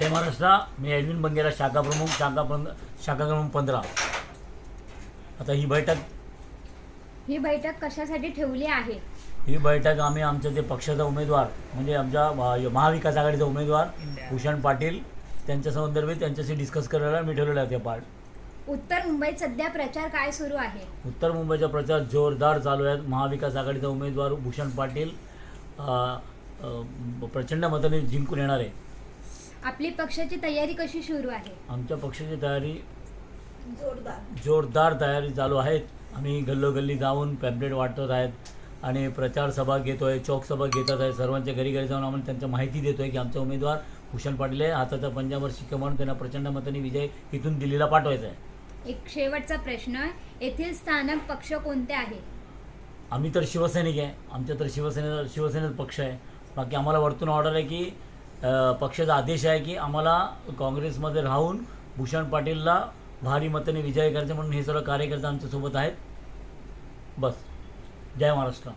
जय महाराष्ट्र मी एडविन बंगेरा शाखा प्रमुख शाखा पंध शाखा क्रमांक पंधरा. आता ही बैठक ही बैठक कशासाठी ठेवली आहे? ही बैठक आम्ही आमच्या ते पक्षाचा उमेदवार म्हणजे आमच्या महा- महाविकास आघाडीचा उमेदवार भूषण पाटील त्यांच्या संदर्भात त्यांच्याशी डिस्कस करायला मी ठेवलेला आहे ते पार्ट उत्तर मुंबईत सध्या प्रचार काय सुरू आहे? उत्तर मुंबईचा प्रचार जोरदार चालू आहे. महाविकास आघाडीचा उमेदवार भूषण पाटील अ, अ, प्रचंड मताने जिंकून येणार आहे. आपली पक्षाची तयारी कशी सुरू आहे? आमच्या पक्षाची तयारी जोरदार. जोरदार तयारी चालू आहेत. आम्ही गल्लोगल्ली जाऊन पॅम्पलेट वाटत आहेत आणि प्रचार सभा घेतोय चौक सभा घेतात आहे सर्वांच्या घरी घरी जाऊन आम्हाला त्यांच्या माहिती देतोय की आमचा उमेदवार भूषण पाटील आहे. हाताचा पंजाबवर शिक्का म्हणून त्यांना प्रचंड मताने विजय इथून दिल्लीला पाठवायचा आहे. एक शेवटचा प्रश्न येथील स्थानक पक्ष कोणते आहे? आम्ही तर शिवसैनिक आहे. आमच्या तर शिवसेने शिवसेनेचा पक्ष आहे. बाकी आम्हाला वरतून ऑर्डर आहे की पक्षाचा आदेश आहे की आम्हाला काँग्रेसमध्ये राहून भूषण पाटीलला भारी मताने विजय करायचे म्हणून हे सर्व कार्यकर्ते आमच्यासोबत आहेत. बस. जय महाराष्ट्र.